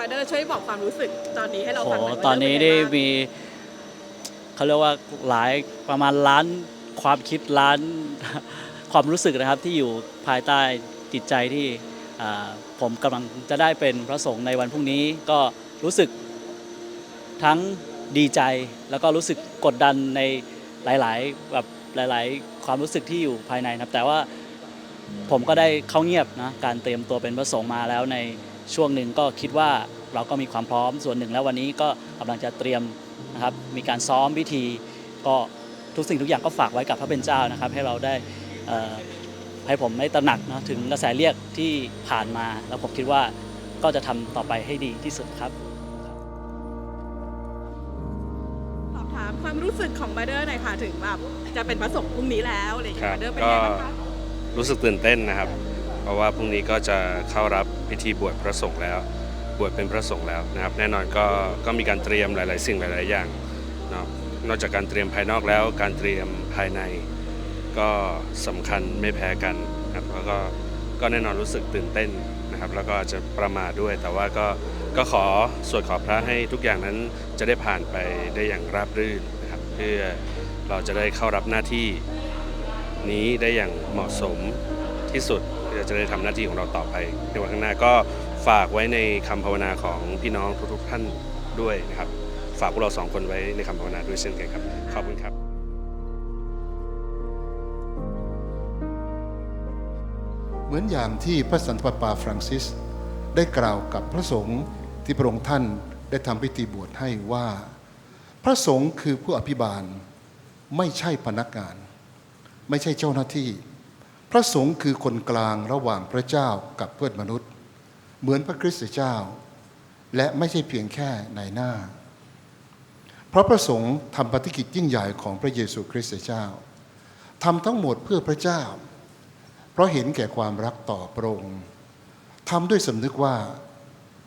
รบกวนมาเดอร์ช่วยบอกความรู้สึกตอนนี้ให้เราโอ้ฟังโหหน่อยว่าตอนนี้เดได้ร์เป็นยังไงบ้างมีเขาเรียกว่าหลายประมาณล้านความคิดล้าน ความรู้สึกนะครับที่อยู่ภายใต้จิตใจที่อ่าผมกำลังจะได้เป็นพระสงฆ์ในวันพรุ่งนี้ก็รู้สึกทั้งดีใจแล้วก็รู้สึกกดดันในหลายๆแบบหลาย ๆ ความรู้สึกที่อยู่ภายในนะครับ แต่ว่าผมก็ได้เข้าเงียบนะการเตรียมตัวเป็นพระสงฆ์มาแล้วใน ช่วงหนึ่งก็คิดว่าเราก็มีความพร้อมส่วนหนึ่งแล้ววันนี้ก็กำลังจะเตรียมนะครับมีการซ้อมพิธีก็ทุกสิ่งทุกอย่างก็ฝากไว้กับพระเป็นเจ้านะครับ ให้เราได้เอ่อให้ผมได้ตระหนักนะถึงกระแสเรียกที่ผ่านมา แล้วผมคิดว่าก็จะทำต่อไปให้ดีที่สุดครับสอบถามความรู้สึกของมาเดอร์หน่อยค่ะถึงแบบจะเป็นพระสงฆ์พรุ่งนี้แล้วอะไรอย่างเงี้ยครับมาเดอร์เป็นยังไงบ้างคะรู้สึกตื่นเต้นนะครับเพ ราะว่าพรุ่งนี้ก็จะเข้ารับพิธีบวชพระสงฆ์แล้ว บวชเป็นพระสงฆ์แล้วนะครับ แน่นอนก็ก็มีการเตรียมหลาย ๆ สิ่งหลาย ๆ อย่างเนาะนอกจากการเตรียมภายนอกแล้ว การเตรียมภายในก็สำคัญไม่แพ้กันนะครับแล้วก็ก็แน่นอนรู้สึกตื่นเต้นนะครับ แล้วก็อาจจะประมาทด้วย แต่ว่าก็ก็ขอสวดขอพระให้ทุกอย่างนั้นจะได้ผ่านไปได้อย่างราบรื่นนะครับ เพื่อเราจะได้เข้ารับหน้าที่นี้ได้อย่างเหมาะสม ที่สุดเพื่อจะได้ทำหน้าที่ของเราต่อไป ในวันข้างหน้าก็ฝากไว้ในคำภาวนาของพี่น้องทุกๆท่านด้วยนะครับ ฝากพวกเราสองคนไว้ในคำภาวนาด้วยเช่นกันครับ ขอบคุณครับเหมือนอย่างที่พระสันตะปาฟรังซิส ได้กล่าวกับพระสงฆ์ที่พระองค์ท่านได้ทำพิธีบวชให้ว่า พระสงฆ์คือผู้อภิบาล ไม่ใช่พนักงาน ไม่ใช่เจ้าหน้าที่ พระสงฆ์คือคนกลางระหว่างพระเจ้ากับเพื่อนมนุษย์ เหมือนพระคริสต์เจ้า และไม่ใช่เพียงแค่ในหน้า เพราะพระสงฆ์ทำปฏิกิจยิ่งใหญ่ของพระเยซูคริสต์เจ้าทำทั้งหมดเพื่อพระเจ้า เพราะเห็นแก่ความรักต่อพระองค์ทำด้วยสำนึกว่า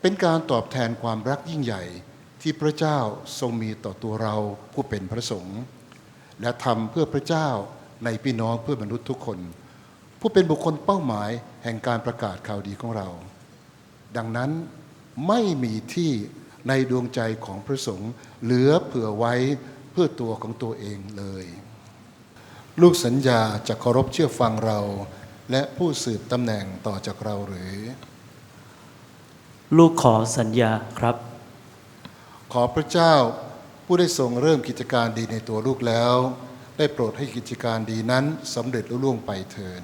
เป็นการตอบแทนความรักยิ่งใหญ่ที่พระเจ้าทรงมีต่อตัวเราผู้เป็นพระสงฆ์และทำเพื่อพระเจ้าในพี่น้องเพื่อนมนุษย์ทุกคน ผู้เป็นบุคคลเป้าหมายแห่งการประกาศข่าวดีของเรา ดังนั้นไม่มีที่ในดวงใจของพระสงฆ์เหลือเผื่อไว้เพื่อตัวของตัวเองเลย ลูกสัญญาจะเคารพเชื่อฟังเรา และผู้สืบตำแหน่งต่อจากเราหรือ ลูกขอสัญญาครับ ขอพระเจ้าผู้ได้ทรงเริ่มกิจการดีในตัวลูกแล้ว ได้โปรดให้กิจการดีนั้นสำเร็จลุล่วงไปเถิน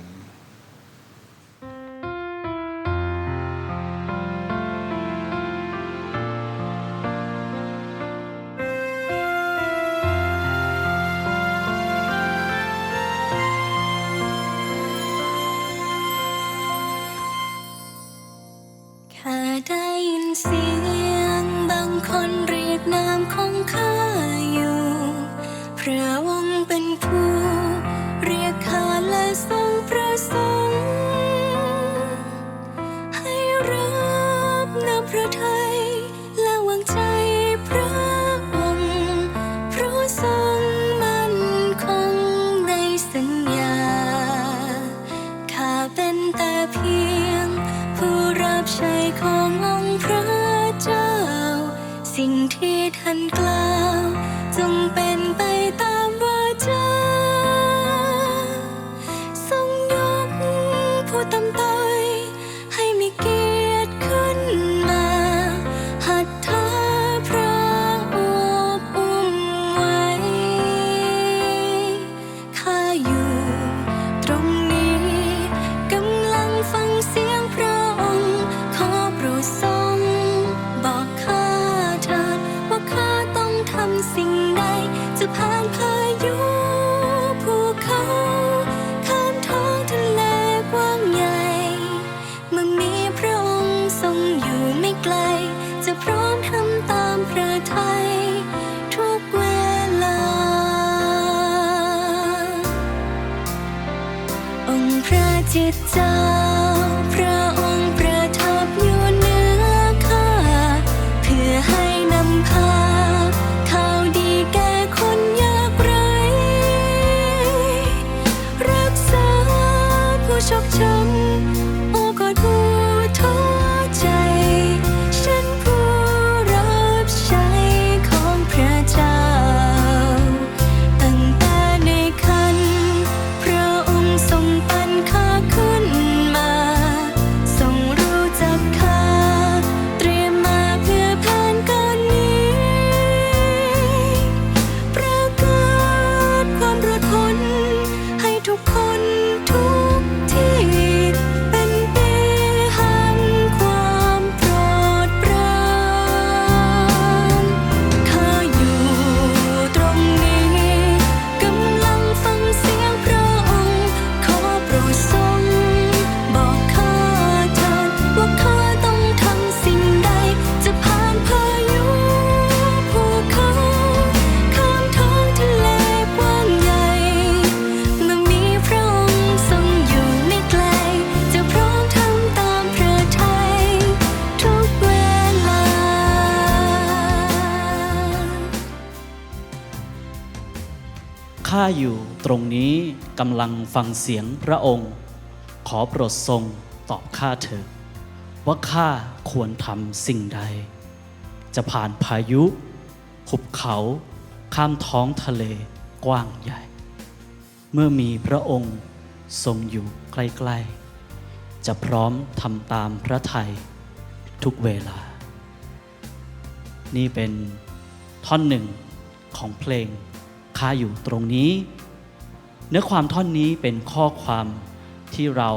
ทรงประสงค์ให้รับน้ำพระทัยและวางใจพระองค์เพราะทรงมั่นคงในสัญญา ข้าเป็นแต่เพียง ผู้รับใช้ขององค์พระเจ้า สิ่งที่ท่านกล่าว จงเป็นไปตาม ข้าอยู่ตรงนี้กำลังฟังเสียงพระองค์ ขอโปรดทรงตอบข้าเถิดว่าข้าควรทำสิ่งใด จะผ่านพายุ หุบเขาข้ามท้องทะเลกว้างใหญ่ เมื่อมีพระองค์ทรงอยู่ใกล้ๆ จะพร้อมทำตามพระทัยทุกเวลา นี่เป็นท่อนหนึ่งของเพลง ข้าอยู่ตรงนี้ เนื้อความท่อนนี้เป็นข้อความที่เรา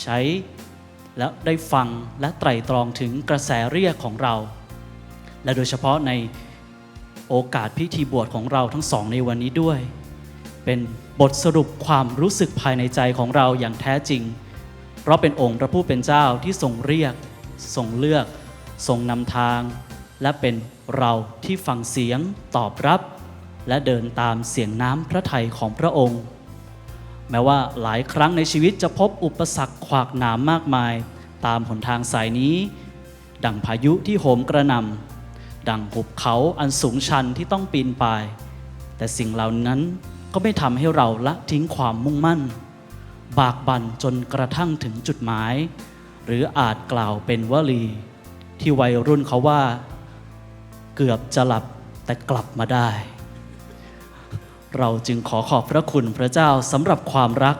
ใช้และได้ฟังและไตร่ตรองถึงกระแสเรียกของเรา และโดยเฉพาะในโอกาสพิธีบวชของเราทั้งสองในวันนี้ด้วย เป็นบทสรุปความรู้สึกภายในใจของเราอย่างแท้จริง เพราะเป็นองค์พระผู้เป็นเจ้าที่ทรงเรียกทรงเลือกทรงนำทาง และเป็นเราที่ฟังเสียงตอบรับ และเดินตามเสียงน้ำพระทัยของพระองค์ แม้ว่าหลายครั้งในชีวิตจะพบอุปสรรคขวากหนามมากมาย ตามหนทางสายนี้ ดังพายุที่โหมกระหน่ำดังหุบเขาอันสูงชันที่ต้องปีนป่าย แต่สิ่งเหล่านั้นก็ไม่ทำให้เราละทิ้งความมุ่งมั่น บากบั่นจนกระทั่งถึงจุดหมาย หรืออาจกล่าวเป็นวลี ที่วัยรุ่นเขาว่า เกือบจะหลับแต่กลับมาได้ เราจึงขอขอบพระคุณพระเจ้าสำหรับความรัก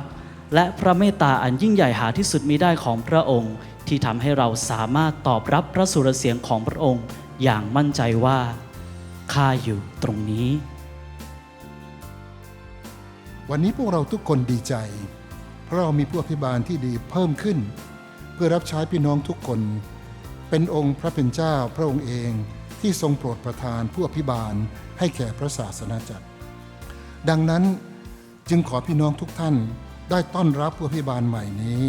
และพระเมตตาอันยิ่งใหญ่หาที่สุดมิได้ของพระองค์ ที่ทำให้เราสามารถตอบรับพระสุรเสียงของพระองค์ อย่างมั่นใจว่าข้าอยู่ตรงนี้ วันนี้พวกเราทุกคนดีใจ เพราะเรามีผู้อภิบาลที่ดีเพิ่มขึ้น เพื่อรับใช้พี่น้องทุกคน เป็นองค์พระเป็นเจ้าพระองค์เองที่ทรงโปรดประทานผู้อภิบาลให้แก่พระศาสนาจักร ดังนั้นจึงขอพี่น้องทุกท่านได้ต้อนรับผู้อภิบาลใหม่นี้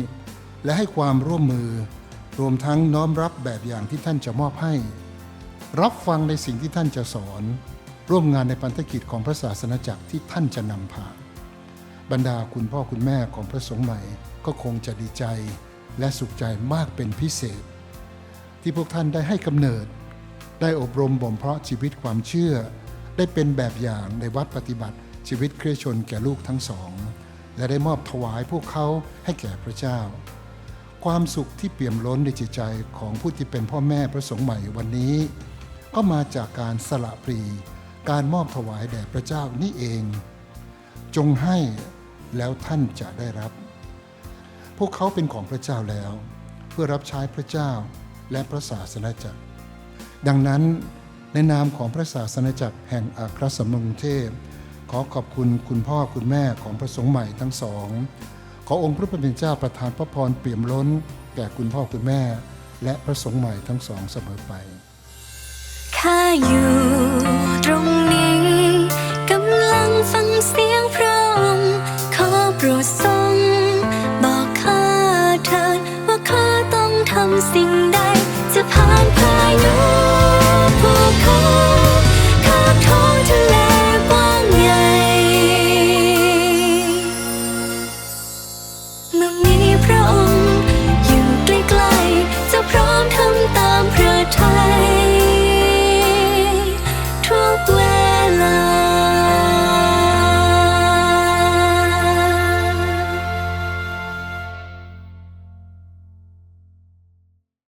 และให้ความร่วมมือรวมทั้งน้อมรับแบบอย่างที่ท่านจะมอบให้ รับฟังในสิ่งที่ท่านจะสอน ร่วมงานในพันธกิจของพระศาสนาจักรที่ท่านจะนำพาบรรดาคุณพ่อคุณแม่ของพระสงฆ์ใหม่ก็คงจะดีใจและสุขใจมากเป็นพิเศษ ที่พวกท่านได้ให้กำเนิด ได้อบรมบ่มเพาะชีวิตความเชื่อ ได้เป็นแบบอย่างในวัดปฏิบัติ ชีวิตเครือชนแก่ลูกทั้งสอง และได้มอบถวายพวกเขาให้แก่พระเจ้า ความสุขที่เปี่ยมล้นในจิตใจของผู้ที่เป็นพ่อแม่พระสงฆ์ใหม่วันนี้ ก็มาจากการสละปรีการมอบถวายแด่พระเจ้านี่เอง จงให้แล้วท่านจะได้รับ พวกเขาเป็นของพระเจ้าแล้ว เพื่อรับใช้พระเจ้าและพระศาสนาจักร ดังนั้นในนามของพระศาสนาจักรแห่งอัครสมณกรุงเทพ ขอขอบคุณคุณพ่อคุณแม่ของพระสงฆ์ใหม่ทั้งสอง ขอองค์พระผู้เป็นเจ้าประทานพระพรเปี่ยมล้น แก่คุณพ่อคุณแม่ และพระสงฆ์ใหม่ทั้งสองเสมอไปข้าอยู่